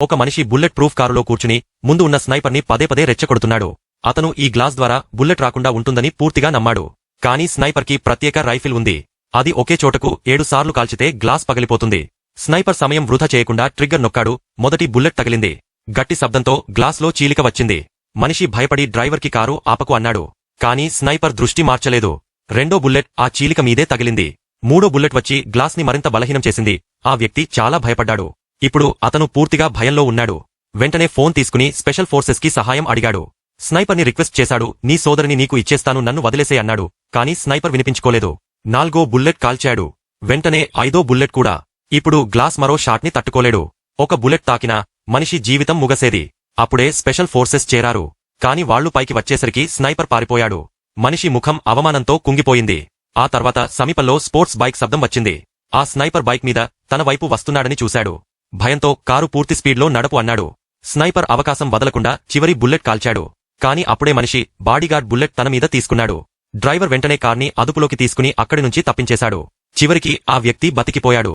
ఒక మనిషి bullet proof కారులో కూర్చుని ముందు ఉన్న స్నైపర్ని పదే పదే రెచ్చగొడుతున్నాడు. అతను ఈ గ్లాస్ ద్వారా బుల్లెట్ రాకుండా ఉంటుందని పూర్తిగా నమ్మాడు. కానీ స్నైపర్కి ప్రత్యేక రైఫిల్ ఉంది. అది ఒకే చోటకు ఏడుసార్లు కాల్చితే గ్లాస్ పగిలిపోతుంది. స్నైపర్ సమయం వృధా చేయకుండా ట్రిగ్గర్ నొక్కాడు. మొదటి బుల్లెట్ తగిలింది. గట్టి శబ్దంతో గ్లాస్లో చీలిక వచ్చింది. మనిషి భయపడి డ్రైవర్కి కారు ఆపకు అన్నాడు. కానీ స్నైపర్ దృష్టి మార్చలేదు. రెండో బుల్లెట్ ఆ చీలిక మీదే తగిలింది. మూడో బుల్లెట్ వచ్చి గ్లాస్ని మరింత బలహీనం చేసింది. ఆ వ్యక్తి చాలా భయపడ్డాడు. ఇప్పుడు అతను పూర్తిగా భయంలో ఉన్నాడు. వెంటనే ఫోన్ తీసుకుని స్పెషల్ ఫోర్సెస్కి సహాయం అడిగాడు. స్నైపర్ని రిక్వెస్ట్ చేశాడు నీ సోదరిని నీకు ఇచ్చేస్తాను నన్ను వదిలేసే అన్నాడు. కానీ స్నైపర్ వినిపించుకోలేదు. నాల్గో బుల్లెట్ కాల్చాడు వెంటనే ఐదో బుల్లెట్ కూడా. ఇప్పుడు గ్లాస్ మరో షాట్ని తట్టుకోలేడు. ఒక బుల్లెట్ తాకినా మనిషి జీవితం ముగసేది. అప్పుడే స్పెషల్ ఫోర్సెస్ చేరారు. కాని వాళ్ళు పైకి వచ్చేసరికి స్నైపర్ పారిపోయాడు. మనిషి ముఖం అవమానంతో కుంగిపోయింది. ఆ తర్వాత సమీపంలో స్పోర్ట్స్ బైక్ శబ్దం వచ్చింది. ఆ స్నైపర్ బైక్ మీద తన వైపు వస్తున్నాడని చూశాడు. భయంతో కారు పూర్తి స్పీడ్లో నడపు అన్నాడు. స్నైపర్ అవకాశం వదలకుండా చివరి బుల్లెట్ కాల్చాడు. కాని అప్పుడే మనిషి బాడీగార్డ్ బుల్లెట్ తన మీద తీసుకున్నాడు. డ్రైవర్ వెంటనే కార్ని అదుపులోకి తీసుకుని అక్కడి నుంచి తప్పించేశాడు. చివరికి ఆ వ్యక్తి బతికిపోయాడు.